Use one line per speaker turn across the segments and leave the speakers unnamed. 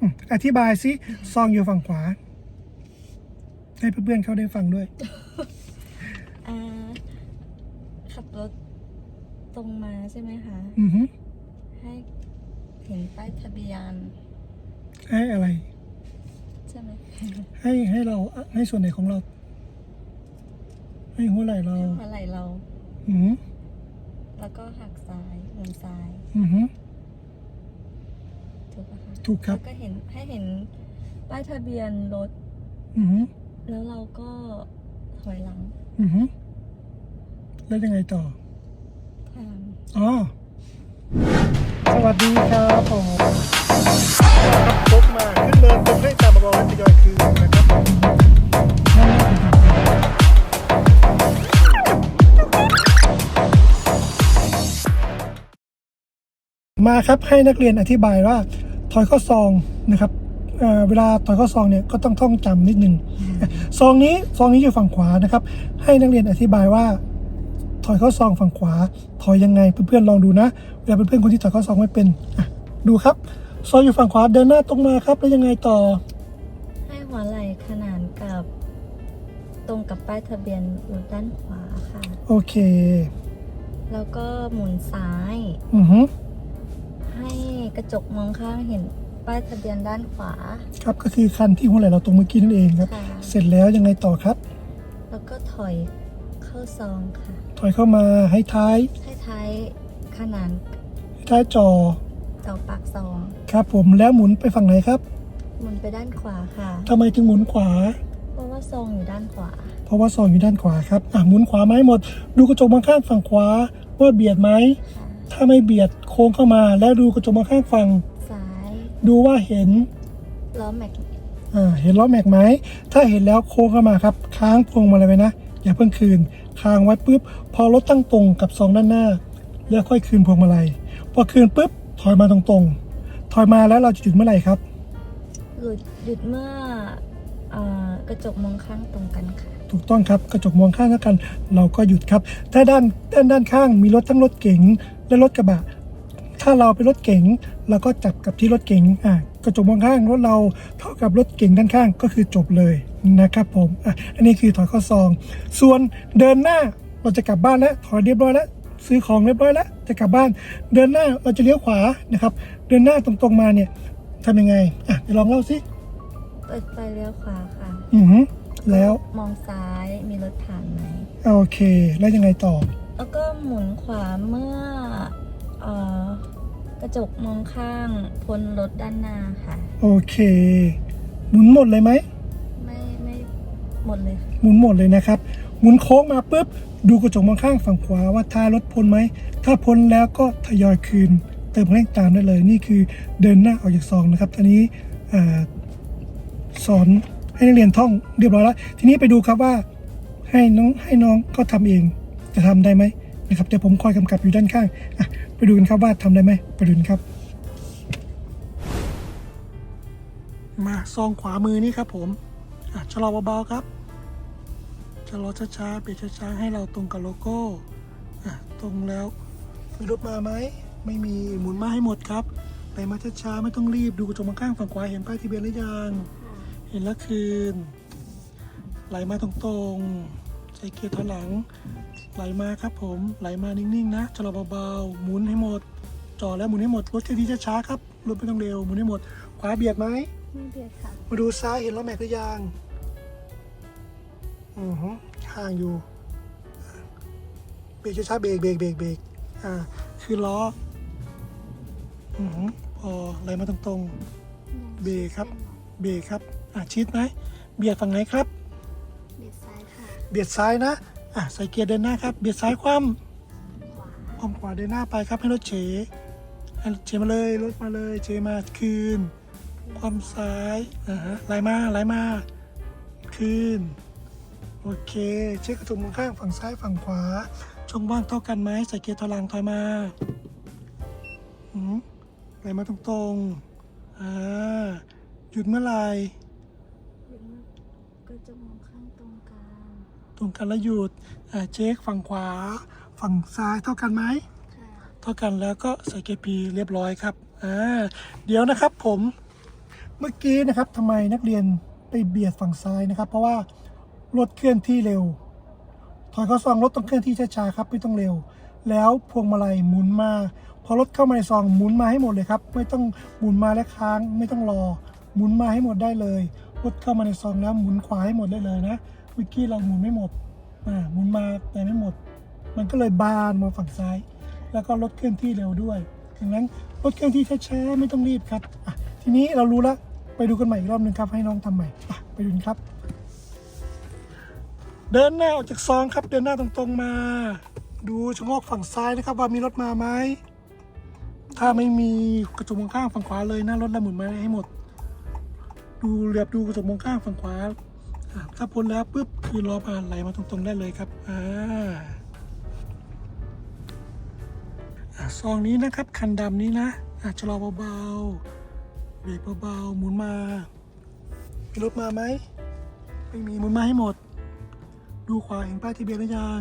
อืมอธิบายสิซองอยู่ฝั่งขวา ให้เพื่อนๆเขาได้ฟังด้วย
อ่า ขับรถตรงมาใช่ไหมคะ
อือฮึ
ให้เห็นป้ายทะเบียน
ให้อะไร
ใช่ไหม
ให้ให้เราให้ส่วนไหนของเรา ให้หัวไหล่เรา
ให้หัวไหล่เรา
อือฮึ
แล้วก็หักซ้ายหมุนซ้าย
อือฮึ
ถูกปะคะ
ถูกครับ
แล้วก็เห็นให้เห็นป้ายทะเบียนรถ
อือฮึ
แล้วเราก็ถอยหลัง
อือฮึแล้วยังไงต่อ
ถอยหลัง
อ๋อ สวัสดีครับผมครับพกมาขึ้นเนินตรงให้ตามมาบอกว่าทยอยคืนนะครับมาครับให้นักเรียนอธิบายว่า ถอยข้อซองนะครับเอ่อเวลาถอยข้อซองเนี่ยก็ต้องท่องจำนิดนึงซองนี้ซองนี้อยู่ฝั่งขวานะครับ ให้นักเรียนอธิบายว่า ถอยเข้าซองฝั่งขวา ถอยยังไงเพื่อนๆลองดูนะเวลาเพื่อนๆคนที่ถอยเข้าซองไม่เป็นอะดูครับซองอยู่ฝั่งขวาเดินหน้าตรงมาครับ แล้วยังไงต่อ
ให้หัวไหล่ขนานกับตรงกับป้ายทะเบียนรถด้านขวาค่ะ
โอเค
แล้วก็หมุนซ้าย
อือฮึ
ให้ก ระจกมองข้างเห็นป้ายทะเบียนด้านขวา
ครับก็คือคันที่หัวไหล่เราตรงเมื่อกี้นั่นเองครับ
ค่ะ
เสร็จแล้วยังไงต่อครับ
แล้วก็ถอยเข้าซองค่ะ
ถอยเข้ามาให้ท้าย
ให้ท้ายขนาน
ให้ท้ายจอ
เจาปากซอง
ครับผมแล้วหมุนไปฝั่งไหนครับ
หมุนไปด้านขวาค่ะ
ทำไมถึงหมุนขวา
เพราะว่าซองอยู่ด้านขวา
เพราะว่าซองอยู่ด้านขวาครับอะหมุนขวาไหมาให้หมด ดูกระจกมองข้างฝั่งขวาว่าเบียดไหม
ค่ะ
ถ้าไม่เบียดโค้งเข้ามา แล้วดูกระจกมองข้างฝั่ง
ซ้าย
ดูว่าเห็น
ล้อแม็ก
อ่าเห็นล้อแม็กไหมถ้าเห็นแล้วโค้งเข้ามาครับ ค้างพวงมาลัยไว้นะอย่าเพิ่งคืน ค้างไว้ปุ๊บ พอรถตั้งตรงกับซองด้านหน้า แล้วค่อยคืนพวงมาลัยพอคืนปุ๊บถอยมาตรงๆ ถอยมาแล้วเราจะหยุดเมื่อไหร่ครับ
หยุดหยุดเมื่อเอ่อกระจกมองข้างตรงกันค่ะ
ถูกต้องครับกระจกมองข้างเท่ากัน เราก็หยุดครับ ถ้าด้านด้านด้านข้างมีรถทั้งรถเก๋งและรถกระบะ ถ้าเราเป็นรถเก๋งเราก็จับกับที่รถเก๋งอะกระจกมองข้างรถเราเท่ากับรถเก๋งด้านข้างก็คือจบเลยนะครับผมอะอันนี้คือถอยข้อซองส่วนเดินหน้าเราจะกลับบ้านแล้วถอยเรียบร้อยแล้วซื้อของเรียบร้อยแล้วจะกลับบ้าน เดินหน้าเราจะเลี้ยวขวานะครับ เดินหน้าตรงๆมาเนี่ยทำยังไงอะเดี๋ยวลองเล่าสิ
เปิดไฟเลี้ยวขวาค่ะ
อือหือ แล้ว
มองซ้ายมีรถผ่านไหม
โอเค แล้วยังไงต่อ
แล้วก็หมุนขวาเมื่อเอ่อกระจกมองข้างพ้นรถด้านหน้าค่ะ
โอเค หมุนหมดเลยไหม
ไม่ไม่หมดเลยค่ะ
หมุนหมดเลยนะครับ หมุนโค้งมาปุ๊บ ดูกระจกมองข้างฝั่งขวาว่าท้ายรถพ้นไหม ถ้าพ้นแล้วก็ทยอยคืน เติมเร่งตามได้เลย นี่คือเดินหน้าออกจากซองนะครับอันนี้อ่าสอน ให้นักเรียนท่องเรียบร้อยแล้ว ทีนี้ไปดูครับว่าให้น้องให้น้องก็ทำเองจะทำได้ไหมนะครับเดี๋ยวผมคอยกำกับอยู่ด้านข้างอะไปดูกันครับว่าทำได้ไหมไปดูกันครับ มาซองขวามือนี่ครับผมอะชะลอเบาๆครับชะลอช้าๆเบียดช้าๆให้เราตรงกับโลโก้อะตรงแล้วมีรถมาไหมไม่มีหมุนมาให้หมดครับไปมาช้าๆไม่ต้องรีบดูกระจกมองข้างฝั่งขวาเห็นป้ายทะเบียนหรือยัง เห็นแล้วคืน ไหลมาตรงๆ ใส่เกียร์ถอยหลัง ไหลมาครับผม ไหลมานิ่งๆนะชะลอเบาๆ หมุนให้หมด จอดแล้วหมุนให้หมด รถแค่นี้ช้าๆครับ รถไม่ต้องเร็ว หมุนให้หมด ขวาเบียดไหม
ไม่เบียดค่ะ
มาดูซ้ายเห็นล้อแม็กหรือยัง อือฮึห่างอยู่ เบรกช้าๆ เบรกเบรกเบรกเบรกอ่า คือล้อ อือฮึพอไหลมาตรงๆ เบรกครับ เบรกครับ อะชิดไหมเบียดฝั่งไหนครับ
เบียดซ้ายค่ะ
เบียดซ้ายนะอะใส่เกียร์เดินหน้าครับ เบียดซ้ายคว่
ขวาำ
ความขวาเดินหน้าไปครับให้รถเฉให้รถเฉมาเลยรถมาเลยเฉมาคืน ความซ้ายอ่าฮะไหลมาไหลมาคืนโอเค เช็คกระจกมองข้างฝั่งซ้ายฝั่งขวา ช่องว่างเท่ากันไหมใส่เกียร์ถอยหลังถอยมาอืมไหลมาตรงๆอ่าหยุดเมื่อไหร่
เบียดมากกระจกมองข้างตรงกลาง
ตรงกันแล้วหยุดอ่าเช็คฝั่งขวา ฝั่งซ้ายเท่ากันไหม
ค่ะ
เท่ากันแล้วก็ใส่เกียร์พีเรียบร้อยครับอ่าเดี๋ยวนะครับผมเมื่อกี้นะครับทำไมนักเรียนไปเบียดฝั่งซ้ายนะครับ เพราะว่ารถเคลื่อนที่เร็ว ถอยเข้าซองรถต้องเคลื่อนที่ช้าๆครับไม่ต้องเร็ว แล้วพวงมาลัยหมุนมา พอรถเข้ามาในซองหมุนมาให้หมดเลยครับ ไม่ต้องหมุนมาและค้างไม่ต้องรอ หมุนมาให้หมดได้เลยรถเข้ามาในซองแล้วหมุนขวาให้หมดได้เลยนะ เมื่อกี้เราหมุนไม่หมดอ่าหมุนมาแต่ไม่หมด มันก็เลยบานมาฝั่งซ้าย แล้วก็รถเคลื่อนที่เร็วด้วยดังนั้นรถเคลื่อนที่ช้าๆไม่ต้องรีบครับอะทีนี้เรารู้แล้วไปดูกันใหม่อีกรอบหนึ่งครับให้น้องทำใหม่อะไปดูครับ เดินหน้าออกจากซองครับ เดินหน้าตรงๆมา ดูชะโงกฝั่งซ้ายนะครับ ว่ามีรถมาไหมถ้าไม่มีกระจกมองข้างฝั่งขวาเลยหนะรถเราหมุนมาให้หมด ดูเหลือบดูกระจกมองข้างฝั่งขวา ถ้าพ้นแล้วปุ๊บคือล้อมาไหลมาตรงๆได้เลยครับอ่าซองนี้นะครับคันดำนี้นะอาชะลอเบาๆเบรกเบาๆหมุนมามีรถมาไหมไม่มีหมุนมาให้หมด ดูขวาเห็นป้ายทะเบียนหรือยัง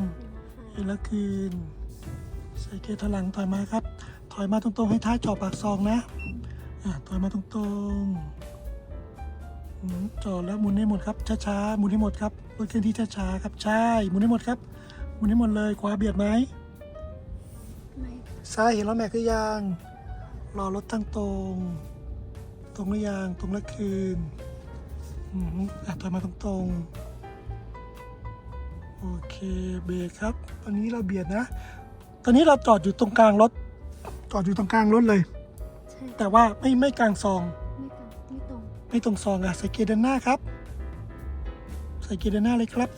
เห็นแล้วคืนใส่เกียร์ถอยหลังถอยมาครับ ถอยมาตรงๆให้ท้ายจอปากซองนะอะถอยมาตรงๆ หมุนจอดแล้วหมุนให้หมดครับช้าๆหมุนให้หมดครับรถเคลื่อนที่ช้าๆครับใช่หมุนให้หมดครับหมุนให้หมดเลยขวาเบียดไหม
ไม่
ซ้ายเห็นล้อแม็กหรือยังรอรถตั้งตรง ตรงหรือยังตรงแล้วคืนอืมอะถอยมาตรงๆโอเคเบรกครับตอนนี้เราเบียดนะ ตอนนี้เราจอดอยู่ตรงกลางรถจอดอยู่ตรงกลางรถเลย แต่ว่าไม่ไม่กลางซอง
ไม่ตรงไม่ตรง
ซองอะใส่เกียร์เดินหน้าครับ ใส่เกียร์เดินหน้าเลยครับ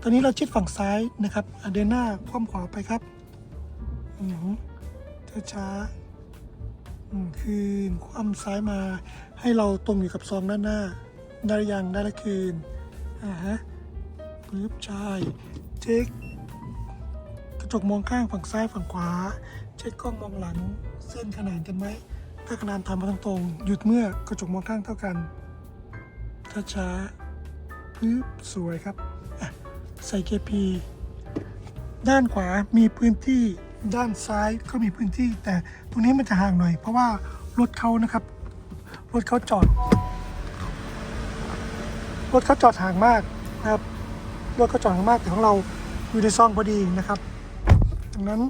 ตอนนี้เราชิดฝั่งซ้ายนะครับเดินหน้าคว่ำขวาไปครับอืมช้าๆอืมคืนคว่ำซ้ายมาให้เราตรงอยู่กับซองด้านหน้า ได้หรือยังได้ล้วคืนอ่าฮะปึ๊บใช่เช็คกระจกมองข้างฝั่งซ้ายฝั่งขวา เช็คกล้องมองหลังเส้นขนานกันไหม ถ้าขนานทำมาตรงๆ หยุดเมื่อกระจกมองข้างเท่ากัน ถ้าช้าปึ๊บสวยครับ ใส่เกปีด้านขวามีพื้นที่ด้านซ้ายก็มีพื้นที่ แต่ตรงนี้มันจะห่างหน่อย เพราะว่ารถเขานะครับ รถเขาจอด รถเขาจอดห่างมากนะครับ รถเขาจอดห่างมากแต่ของเราอยู่ในซองพอดีนะครับดังนั้น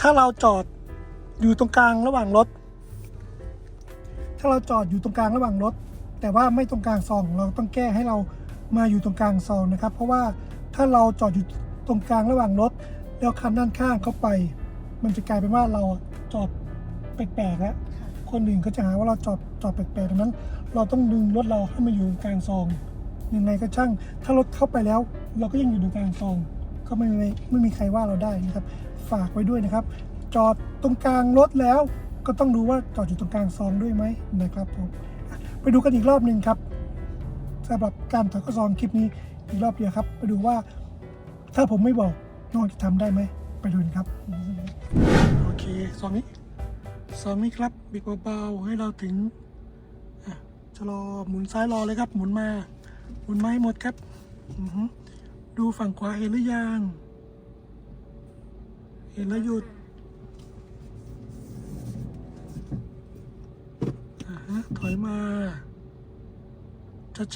ถ้าเราจอดอยู่ตรงกลางระหว่างรถาเราจอดอยู่ตรงกลางระหว่างรถ แต่ว่าไม่ตรงกลางซอง เราต้องแก้ให้เรามาอยู่ตรงกลางซองนะครับ เพราะว่าถ้าเราจอดอยู่ตรงกลางระหว่างรถ แล้วคันด้านข้างเข้าไป มันจะกลายเป็นว่าเราจอดแปลกๆแล้วคนอื่นก็จะหาว่าเราจอดจอดแปลกๆดังนั้น เราต้องดึงรถเราให้มาอยู่กลางซองยังไงก็ช่าง ถ้ารถเข้าไปแล้ว เราก็ยังอยู่ในกลางซองก็ไม่มีไม่มีใครว่าเราได้นะครับ ฝากไว้ด้วยนะครับ จอดตรงกลางรถแล้ว ก็ต้องดูว่าจอดอยู่ตรงกลางซองด้วยไหมนะครับผมไปดูกันอีกรอบหนึ่งครับสำหรับการถอยข้อซองคลิปนี้อีกรอบเดียวครับ ไปดูว่าถ้าผมไม่บอกน้องจะทำได้ไหมไปดูกันครับโอเคซองนี้ซองนี้ครับบิดเบาๆให้เราถึงอะชะลอหมุนซ้ายรอเลยครับ หมุนมา หมุนไม้หมดครับดูฝั่งขวาเห็นหรือยัง เห็นแล้วหยุด อ่าฮะถ อยมา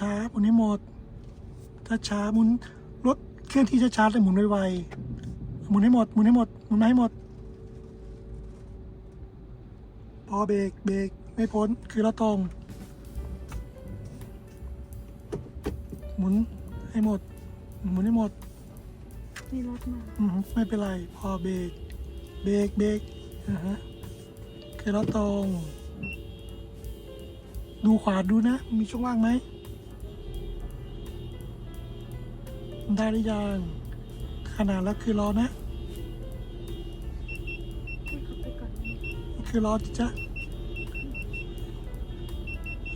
ช้าๆหมุนให้หมดช้าๆหมุนรถเคลื่อนที่ช้าๆแต่หมุนไวๆหมุนให้หมดหมุนให้หมดหมุนมาให้หมด พอเบรกเบรกไม่พ้นคือเราตรง หมุนให้หมด หมุนให้หมด
มีรถมา
อืมไม่เป็นไร พอเบรกเบรกเบรกอ่าฮะคือเราตรง ดูขวาดูนะ มีช่องว่างไหม ได้หรือยัง ขนาดแล้วคือรอนะ
ให้เขาไปก่อนนะ
คือรอจิจ๊ะ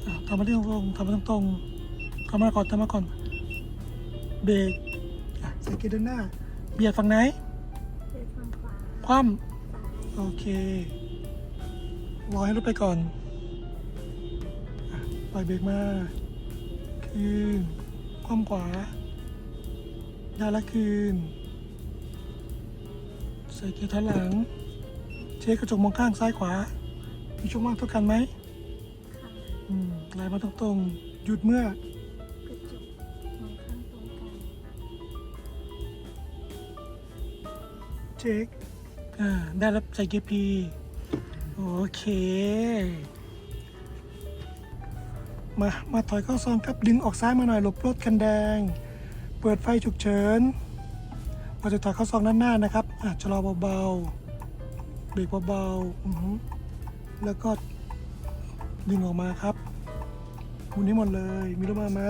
อะทำมาที่ตรงๆทำมาตรงๆทำมาก่อนทำมาก่อน เบรกอะใส่เกียร์เดินหน้า เบียดฝั่งไหน
เดินฝั่งขวา
คว่ำ
ซ้าย
โอเค รอให้รถไปก่อนอะ ปล่อยเบรกมา คืน คว่ำขวาได้ละคืน ใส่เกียร์ถอยหลัง เช็คกระจกมองข้างซ้ายขวา มีช่องว่างเท่ากันไหม
ค่ะ
อืมไหลมาตรงๆ หยุดเมื่อ ก
ระจกมองข้างตรงกลาง
เช็คอ่าได้รับใส่เกียร์พี โอเค มามาถอยเข้าซองครับดึงออกซ้ายมาหน่อยหลบรถคันแดง เปิดไฟฉุกเฉินเราจะถอยเข้าซองด้านหน้านะครับอะชะลอเบาๆเบรกเบาๆแล้วก็ดึงออกมาครับหมุนให้หมดเลย มีรถมาไหม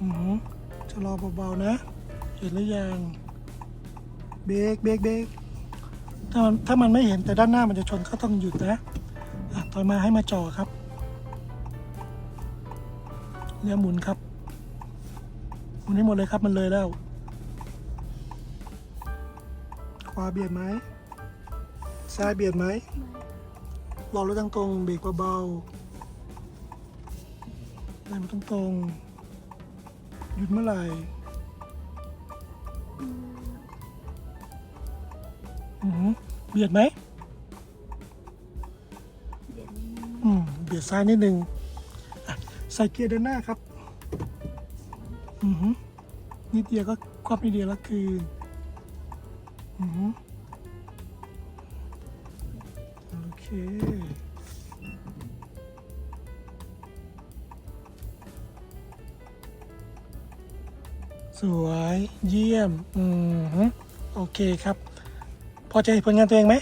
อือหือชะลอเบาๆนะ เห็นหรือยังเบรกเบรกเบรกถ้ามันถ้ามันไม่เห็นแต่ด้านหน้ามันจะชนก็ต้องหยุดนะอะถอยมาให้มาจ่อครับ เลี้ยวหมุนครับหมุนให้หมดเลยครับมันเลยแล้ว ขวาเบียดไหมซ้ายเบียดไหมรอรถตั้งตรงๆเบรกเบาๆเลยมาตรงตรงๆหยุดเมื่อไหร่อือหือเบียดไหม
เดี๋ยวนี้
อืมเบียดซ้ายนิดนึงอะ ใส่เกียร์เดินหน้าครับ อือหือนิดเดียวก็ครอบนิดเดียวล้วคือ อือหือโอเค สวย เยี่ยม อือหือโอเคครับ พอใจผลงานตัวเองไหม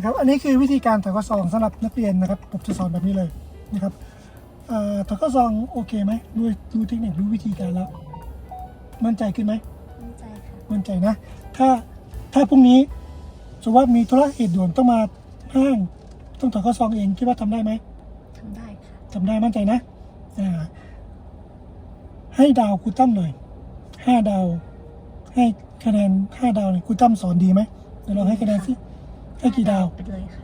นะครับ อันนี้คือวิธีการถอยข้อซองสำหรับนักเรียนนะครับ ผมจะสอนแบบนี้เลยนะครับเอ่อถอยข้อซองโอเคไหมรู้รู้เทคนิครู้วิธีการแล้ว มั่นใจขึ้นไหม
มั่นใจค่ะ
มั่นใจนะ ถ้าถ้าพรุ่งนี้สมมติว่ามีธุระเหตุด่วนต้องมาห้างต้องถอยข้อซองเองคิดว่าทำได้ไหม
ทำได้ค่ะ
ทำได้มั่นใจนะอ่าให้ดาวครูตั้มหน่อยห้าดาว ให้คะแนนห้าดาวเนี่ยครูตั้มสอนดีไหมเดี๋ยวลองให้คะแนนสิ ให้กี่ดาว
ไปเลยค่ะ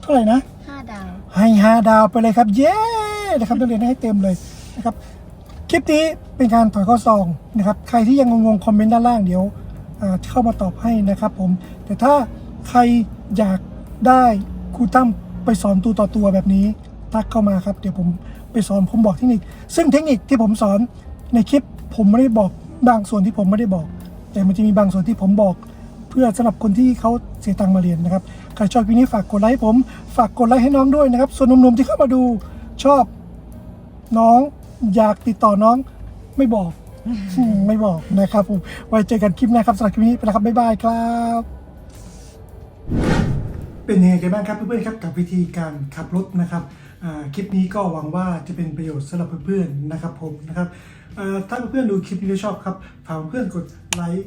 เท่าไหร่นะ
ห้าดาว
ให้ห้าดาวไปเลยครับ เย้นะครับนักเรียนให้เต็มเลยนะครับ คลิปนี้เป็นการถอยข้อซองนะครับ ใครที่ยังงงๆคอมเมนต์ด้านล่างเดี๋ยวอ่าเข้ามาตอบให้นะครับผม แต่ถ้าใครอยากได้ครูตั้มไปสอนตัวต่อตัวแบบนี้ทักเข้ามาครับ เดี๋ยวผมไปสอนผมบอกเทคนิค ซึ่งเทคนิคที่ผมสอนในคลิปผมไม่ได้บอกบางส่วนที่ผมไม่ได้บอก แต่มันจะมีบางส่วนที่ผมบอก เพื่อสำหรับคนที่เขาเสียตังค์มาเรียนนะครับใครชอบคลิปนี้ฝากกดไลค์ผม ฝากกดไลค์ให้น้องด้วยนะครับ ส่วนหนุ่มๆที่เข้ามาดูชอบน้องอยากติดต่อน้องไม่บอก ไม่บอกนะครับผมไว้เจอกันคลิปหน้าครับสำหรับคลิปนี้ไปแล้วครับบ๊ายบายครับ เป็นยังไงกันบ้างครับเพื่อนๆครับกับวิธีการขับรถนะครับคลิปนี้ก็หวังว่าจะเป็นประโยชน์สำหรับเพื่อนๆนะครับผมนะครับถ้าเพื่อนๆดูคลิปนี้แล้วชอบครับฝากเพื่อนๆกดไลค์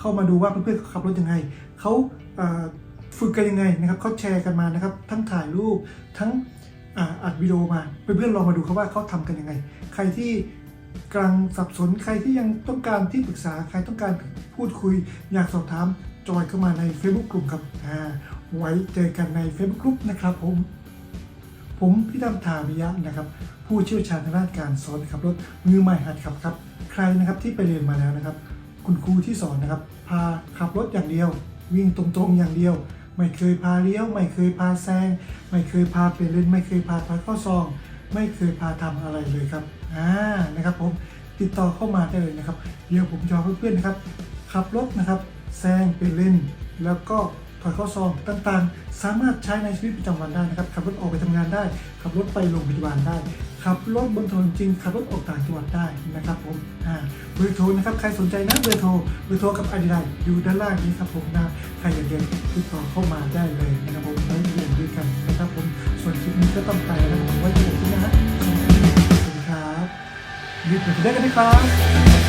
เข้ามาดูว่าเพื่อนๆขับรถยังไงเขาฝึกกันยังไงนะครับเขาแชร์กันมานะครับ ทั้งถ่ายรูปทั้งอัดวิดีโอมาเพื่อนๆลองมาดูครับว่าเขาทำกันยังไง ใครที่กำลังสับสนใครที่ยังต้องการที่ปรึกษาใครต้องการพูดคุย อยากสอบถามจอยเข้ามาใน Facebook กลุ่มครับไว้เจอกันใน Facebook กลุ่มนะครับผม ผมพี่ดำทาวิยะนะครับ ผู้เชี่ยวชาญทางด้านการสอนขับรถมือใหม่หัดขับครับ ใครนะครับที่ไปเรียนมาแล้วนะครับ คุณครูที่สอนนะครับ พาขับรถอย่างเดียว วิ่งตรงๆอย่างเดียว ไม่เคยพาเลี้ยว ไม่เคยพาแซง ไม่เคยพาเปลี่ยนเลนไม่เคยพาถอยเข้าซอง ไม่เคยพาทำอะไรเลยครับอ่านะครับผมติดต่อเข้ามาได้เลยนะครับ เดี๋ยวผมจะเอเพื่อนๆนะครับ ขับรถนะครับแซงเปลี่ยนเลนแล้วก็ถอยข้าซองต่างๆ สามารถใช้ในชีวิตประจำวันได้นะครับ ขับรถออกไปทำงานได้ ขับรถไปโรงพยาบาลได้ ขับรถบนถนนจริงขับรถออกต่างจังหวัดได้นะครับผมอ่าเบอร์โทรนะครับใครสนใจนะเบอร์โทรเบอร์โทรกับอดีไลอยู่ด้านล่างนี้ครับผมนะใครอยากเรียนติดต่อเข้ามาได้เลยนะครับผมแล้วเรียนด้วยกันนะครับผมส่วนคลิปนี้ก็ต้องไปแล้วนะครับผมไว้เจอกันนะสวัสดีครับรีบไปได้กันนะครับ